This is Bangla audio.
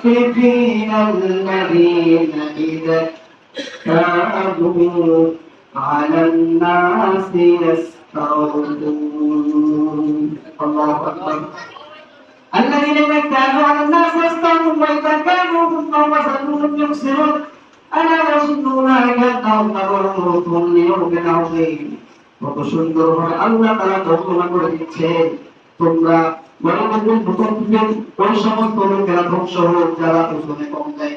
لِّلْمُطَفِّفِينَ الَّذِينَ إِذَا كَانُوا على الناس يستوفون الله أكبر الذين إذا كانوا على الناس يستوفون وإذا كانوا هم وزنوهم يخسرون ألا يظن أولئك أنهم مبعوثون ليوم عظيم কত সুন্দর ভাবে আল্লাহ তারা ঘোষণা করে দিচ্ছে তোমরা ওই সমস্ত যারা ধ্বংস হোক যারা ওজনে কম দেয়